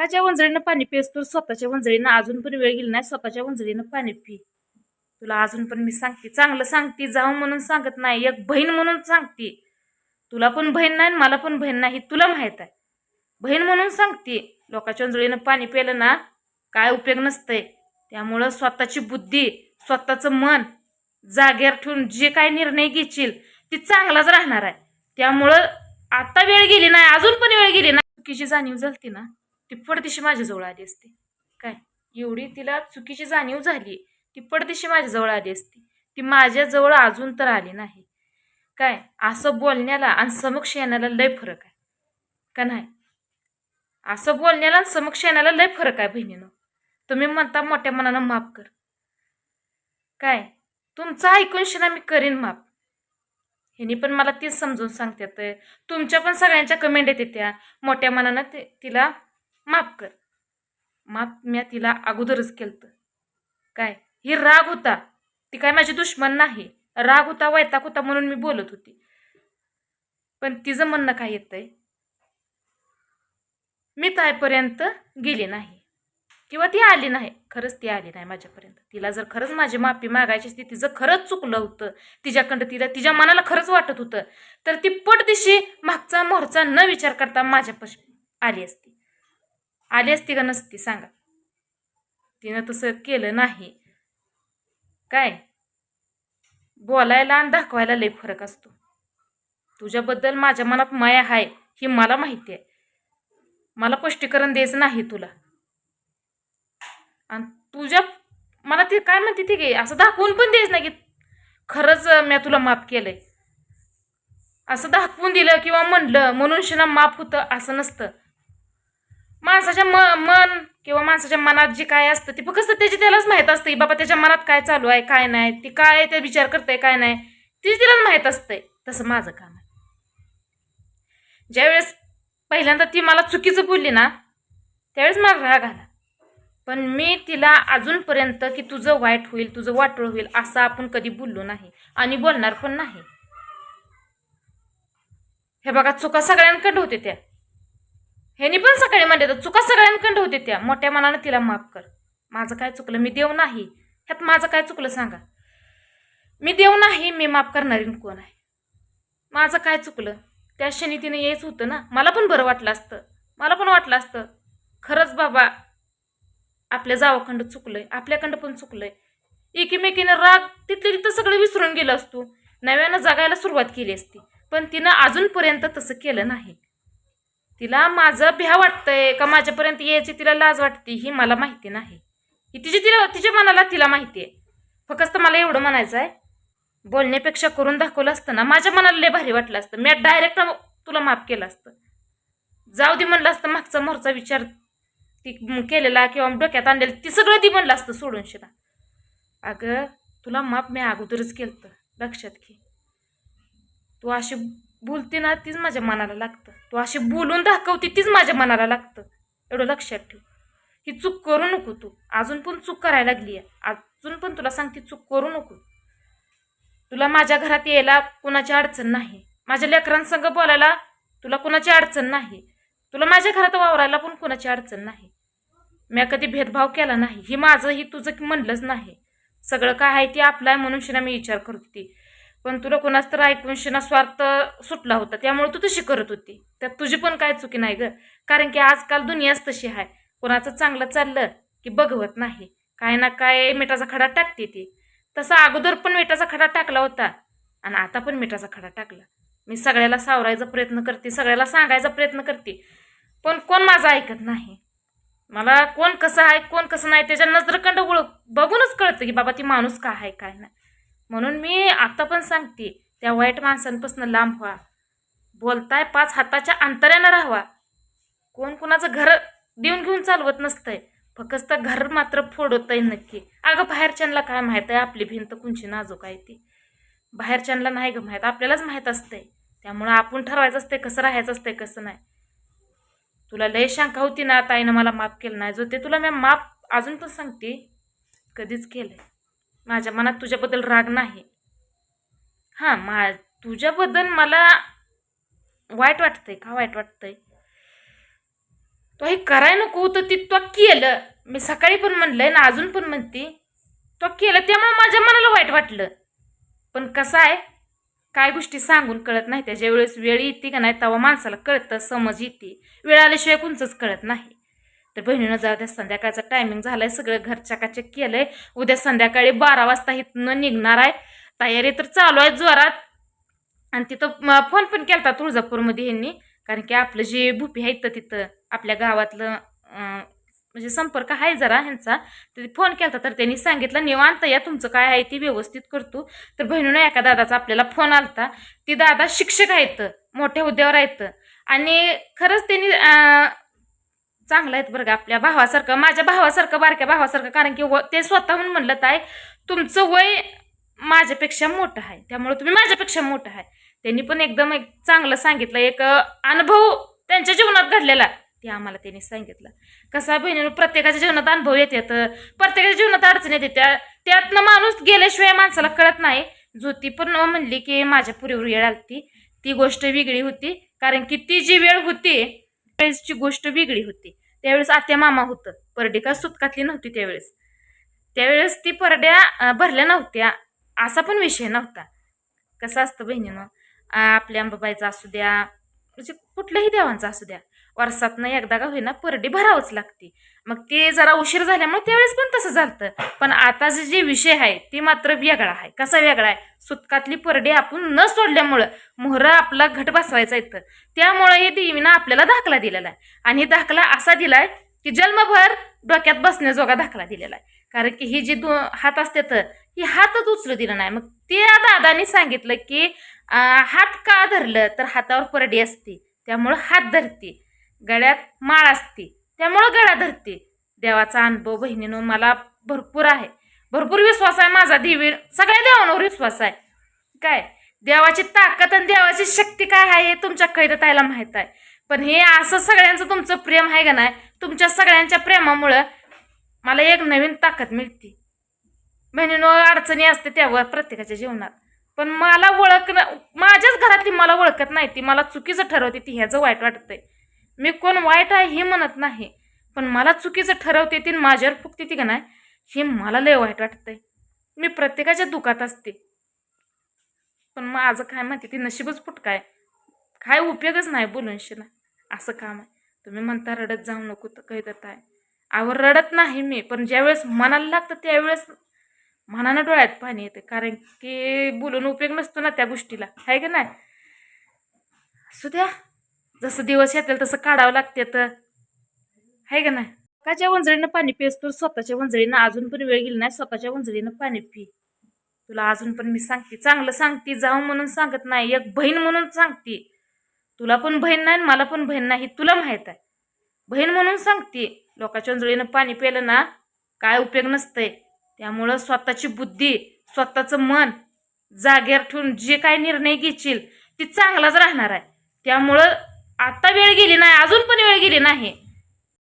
लोकांच्या वंजळीनं पाणी पिस तर स्वतःच्या वंजळीनं अजून पण वेळ गेली नाही स्वतःच्या वंजळीनं पाणी पी. तुला अजून पण मी सांगते चांगलं सांगते जाऊ म्हणून सांगत नाही एक बहीण म्हणून सांगते. तुला पण बहीण नाही आणि मला पण बहीण नाही तुला माहीत आहे. बहीण म्हणून सांगते लोकांच्या वंजळीनं पाणी प्यायलं ना काय उपयोग नसतंय. त्यामुळं स्वतःची बुद्धी स्वतःचं मन जागेवर ठेवून जे काय निर्णय घेशील ती चांगलाच राहणार आहे. त्यामुळं आता वेळ गेली नाही अजून पण वेळ गेली नाही. चुकीची जाणीव झालती ना. ती पडदिशी माझ्याजवळ आली असते. काय? एवढी तिला चुकीची जाणीव झाली ती पडदिशी माझ्याजवळ आली असती. ती माझ्याजवळ अजून तर आली नाही. काय? असं बोलण्याला आणि समक्ष येण्याला लय फरक आहे. का नाही? असं बोलण्याला आणि समक्ष येण्याला लय फरक आहे बहिणीनं. तुम्ही म्हणता मोठ्या मनानं माफ कर. काय? तुमचं ऐकून ना मी करीन माफ. ह्यानी पण मला तेच समजून सांगतात तुमच्या पण सगळ्यांच्या कमेंट येते त्या मोठ्या मनानं ते तिला माफ कर. माफ म्या तिला अगोदरच केलं काय? ही राग होता. ती काय माझी दुश्मन नाही. राग होता वैताग होता म्हणून मी बोलत होती. पण तिचं म्हणणं काय येतंय? मी तायपर्यंत गेली नाही. किंवा ती आली नाही. खरंच ती आली नाही माझ्यापर्यंत. तिला जर खरंच माझी माफी मागायची असती तिचं खरंच चुकलं होतं. तिच्याकडं तिला तिच्या मनाला खरंच वाटत होतं. तर ती पटदिशी मागचा मोरचा न विचार करता माझ्यापाशी आली असती. आली असती का नसती सांगा. तिनं तसं केलं नाही. काय? बोलायला आणि दाखवायला लय फरक असतो. तुझ्याबद्दल माझ्या मनात माया आहे ही मला माहिती आहे. मला स्पष्टीकरण द्यायचं नाही तुला. आणि तुझ्या मला ते काय म्हणते ती गे? असं दाखवून पण द्यायच नाही की खरंच मी तुला माफ केलंय. असं दाखवून दिलं किंवा म्हणलं म्हणून शिना माफ होतं असं नसतं. माणसाच्या म मन किंवा माणसाच्या मनात जे काय असतं ते फक्त त्याची त्यालाच माहीत असतं की बाबा त्याच्या मनात काय चालू आहे काय नाही ती काय ते विचार करते काय नाही. तीच तिलाच माहीत असतंय. तसं माझं काम आहे. ज्यावेळेस पहिल्यांदा ती मला चुकीचं बोलली ना त्यावेळेस मला राग आला. पण मी तिला अजूनपर्यंत की तुझं वाईट होईल तुझं वाटोळ होईल असं आपण कधी बोललो नाही आणि बोलणार पण नाही. हे बघा चुका सगळ्यांकडे होते त्या. ह्यानी पण सकाळी म्हणले तर चुका सगळ्यांकडे होते त्या. मोठ्या मनानं तिला माफ कर. माझं काय चुकलं? मी देव नाही. ह्यात माझं काय चुकलं सांगा? मी देव नाही मी माफ करणारी कोण आहे? माझं काय चुकलं? त्या क्षणी तिने यायचं होतं ना? मला पण बरं वाटलं असतं. मला पण वाटलं असतं. खरंच बाबा आपल्या जावाखंड चुकलंय. आपल्याकडं पण चुकलंय. एकीमेकीनं राग तिथल्या तिथं सगळं विसरून गेलं असतो नव्यानं जगायला सुरुवात केली असती. पण तिनं अजूनपर्यंत तसं केलं नाही. तिला माझं भ्या वाटतंय का माझ्यापर्यंत यायची तिला लाज वाटते ही मला माहिती नाही. ही तिची तिला तिच्या मनाला तिला माहिती आहे फक्त मला एवढं म्हणायचं आहे बोलण्यापेक्षा करून दाखवलं असतं ना माझ्या मनाला लय भारी वाटलं असतं. मी डायरेक्ट तुला माफ केलं असतं. जाऊ दे म्हणलं असतं मागचा मोरचा विचार ती केलेला किंवा डोक्यात आणलेलं ती सगळं ती म्हणलं असतं सोडून शिरा. अगं तुला माप मी अगोदरच केलं लक्षात घे. तू अशी बोलते ना तीच माझ्या मनाला लागतं. तू अशी बोलून दाखवते तीच माझ्या मनाला लागतं. एवढं लक्षात ठेव. ही चूक करू नको तू. अजून पण चूक करायला लागली आहे. अजून पण तुला सांगते चूक करू नको. तुला माझ्या घरात यायला कुणाची अडचण नाही. माझ्या लेकरांसंग बोलायला तुला कुणाची अडचण नाही. तुला माझ्या घरात वावरायला पण कुणाची अडचण नाही. मी कधी भेदभाव केला नाही. ही माझं ही तुझं म्हणलंच नाही. सगळं काय आहे ते आपलं आहे म्हणून शिना मी विचार करत होती. पण तुला कोणाच तर ऐकूनशी ना स्वार्थ सुटला होता त्यामुळे तू तशी करत होती. त्यात तुझी पण काय चुकी नाही ग. कारण की आजकाल दुनियाच तशी आहे. कोणाचं चांगलं चाललं की बघवत नाही. काय ना काय मिठाचा खडा टाकते ती. तसा अगोदर पण मिठाचा खडा टाकला होता आणि आता पण मिठाचा खडा टाकला. मी सगळ्याला सावरायचा प्रयत्न करते सगळ्याला सांगायचा प्रयत्न करते. पण कोण माझं ऐकत नाही? मला कोण कसं आहे कोण कसं नाही त्याच्या नजरकंड ओळख बघूनच कळतं की बाबा ती माणूस का आहे काय नाही. म्हणून मी आता पण सांगते त्या वाईट माणसांपासून लांब व्हा. बोलताय पाच हाताच्या अंतरानं राहावा. कोण कोणाचं घर देऊन घेऊन चालवत नसतंय. फक्त घर मात्र फोडवतंय नक्की. अगं बाहेरच्यांना काय माहीत आहे? आपली भिंत कुंची नाजूक आहे ती. बाहेरच्यांना नाही ग माहीत. आपल्यालाच माहीत असतंय. त्यामुळं आपण ठरवायचं असतंय कसं राहायचं असतंय कसं नाही. तुला लय शंका होती ना ताईनं मला माफ केलं नाही. जो ते तुला मी माफ अजून पण सांगते कधीच केलंय. माझ्या मनात तुझ्याबद्दल राग नाही. हां मा तुझ्याबद्दल मला वाईट वाटतंय का वाईट वाटतंय? तो हे कराय नको होतं ती तो केलं. मी सकाळी पण म्हणलंय ना अजून पण म्हणते. तो केलं त्यामुळे माझ्या मनाला वाईट वाटलं. पण कसं आहे काय गोष्टी सांगून कळत नाही त्याच्या वेळेस वेळ येते का नाही तेव्हा माणसाला कळतं समज येते. वेळ आल्याशिवाय कोणचंच कळत नाही. तर बहिणीनं जाऊ द्या संध्याकाळचा टायमिंग झालाय सगळं घर चकाचक केलंय. उद्या संध्याकाळी बारा वाजता इथनं निघणार आहे. तयारी तर चालू आहे जोरात. आणि तिथं फोन पण केलता तुळजापूरमध्ये ह्यांनी कारण की आपलं जे भुपी आहेत तर तिथं आपल्या गावातलं म्हणजे संपर्क आहे जरा ह्यांचा. तर फोन केलता तर त्यांनी सांगितलं निवांत या तुमचं काय आहे ते व्यवस्थित करतो तर बहिणीनं एका दादाचा आपल्याला फोन आलता. ती दादा शिक्षक आहेत मोठ्या हुद्द्यावर आहेत. आणि खरंच त्यांनी चांगलं आहेत बरं का आपल्या भावासारखं माझ्या भावासारखं बारक्या भावासारखं. कारण की ते स्वतःहून म्हणलं ताय तुमचं वय माझ्यापेक्षा मोठं आहे. त्यामुळे तुम्ही माझ्यापेक्षा मोठं आहे. त्यांनी पण एकदम एक चांगलं सांगितलं. एक अनुभव त्यांच्या जीवनात घडलेला. ते आम्हाला त्यांनी सांगितलं. कसा बहिणीनं प्रत्येकाच्या जीवनात अनुभव येतात. प्रत्येकाच्या जीवनात अडचण येते. त्या त्यातनं माणूस गेल्याशिवाय माणसाला कळत नाही. ज्योती पण म्हणली की माझ्या पुरीवर वेळ आलती. ती गोष्ट वेगळी होती. कारण की ती जी वेळ होती त्यावेळेसची गोष्ट वेगळी होती. त्यावेळेस आत्या मामा होतं. परडी का सुतकातली नव्हती त्यावेळेस. त्यावेळेस ती परड्या भरल्या नव्हत्या. असा पण विषय नव्हता. कसं असतं बहिणीनं आपल्या अंबाबाईचा असू द्या म्हणजे कुठल्याही देवांचा असू द्या. वर्षातनं एकदा का होईना परडी भरावंच लागते. मग ते जरा उशीर झाल्यामुळे त्यावेळेस पण तसं झालं पण आताचे जे विषय आहे ते मात्र वेगळा आहे. कसा वेगळा आहे? सुतकातली परडी आपण न सोडल्यामुळं मोहर आपला घट बसवायचा इथं. त्यामुळं हे देवीनं आपल्याला दाखला दिलेला आहे. आणि दाखला असा दिलाय की जन्मभर डोक्यात बसण्याजोगा दाखला दिलेला आहे. कारण की ही जी दो हात असते तर ही हातच उचलू दिलं नाही. मग त्या दादानी सांगितलं की हात का धरलं? तर हातावर परडी असते. त्यामुळं हात धरते. गळ्यात माळ असते त्यामुळं गळा धरते. देवाचा अनुभव बहिणीनं मला भरपूर आहे. भरपूर विश्वास आहे माझा देवी सगळ्या देवांवर विश्वास आहे. काय? देवाची ताकद आणि देवाची शक्ती काय आहे हे तुमच्या कैदतायला माहीत आहे. पण हे असं सगळ्यांचं तुमचं प्रेम आहे का नाही? तुमच्या सगळ्यांच्या प्रेमामुळं मला एक नवीन ताकद मिळते. बहिणीनं अडचणी असते त्यावर प्रत्येकाच्या जीवनात. पण मला ओळख माझ्याच घरातली मला ओळखत नाही ती मला चुकीचं ठरवते ती ह्याचं वाईट वाटतंय. मी कोण वाईट आहे हे म्हणत नाही. पण मला चुकीचं ठरवते ती माझ्यावर फुकते ती का नाही हे मला लय वाईट वाटतंय. मी प्रत्येकाच्या दुखात असते. पण माझं काय माहिती ती नशीबच फुटकाय. काय उपयोगच नाही बोलून ना असं काम आहे. तुम्ही म्हणता रडत जाऊ नको तर कहत आहे आवर रडत नाही मी पण ज्यावेळेस मनाला लागतं त्यावेळेस मनानं डोळ्यात पाणी येते. कारण की बोलून उपयोग नसतो ना त्या गोष्टीला. आहे का नाही? असू द्या. जसं दिवस येतील तसं काढावं लागते तर. आहे का नाही? काच्या वंजळीनं पाणी पिस तर स्वतःच्या वंजळीनं अजून पण वेळ गेली नाही स्वतःच्या वंजळीनं पाणी पी. तुला अजून पण मी सांगते चांगलं सांगते जाऊ म्हणून सांगत नाही एक बहीण म्हणून सांगते. तुला पण बहीण नाही आणि मला पण बहीण नाही हे तुला माहीत आहे. बहीण म्हणून सांगते लोकांच्या वंजळीनं पाणी प्यायलं ना काय उपयोग नसतंय. त्यामुळं स्वतःची बुद्धी स्वतःचं मन जागेवर ठेवून जे काय निर्णय घेशील ती चांगलाच राहणार आहे. त्यामुळं आता वेळ गेली नाही अजून पण वेळ गेली नाही.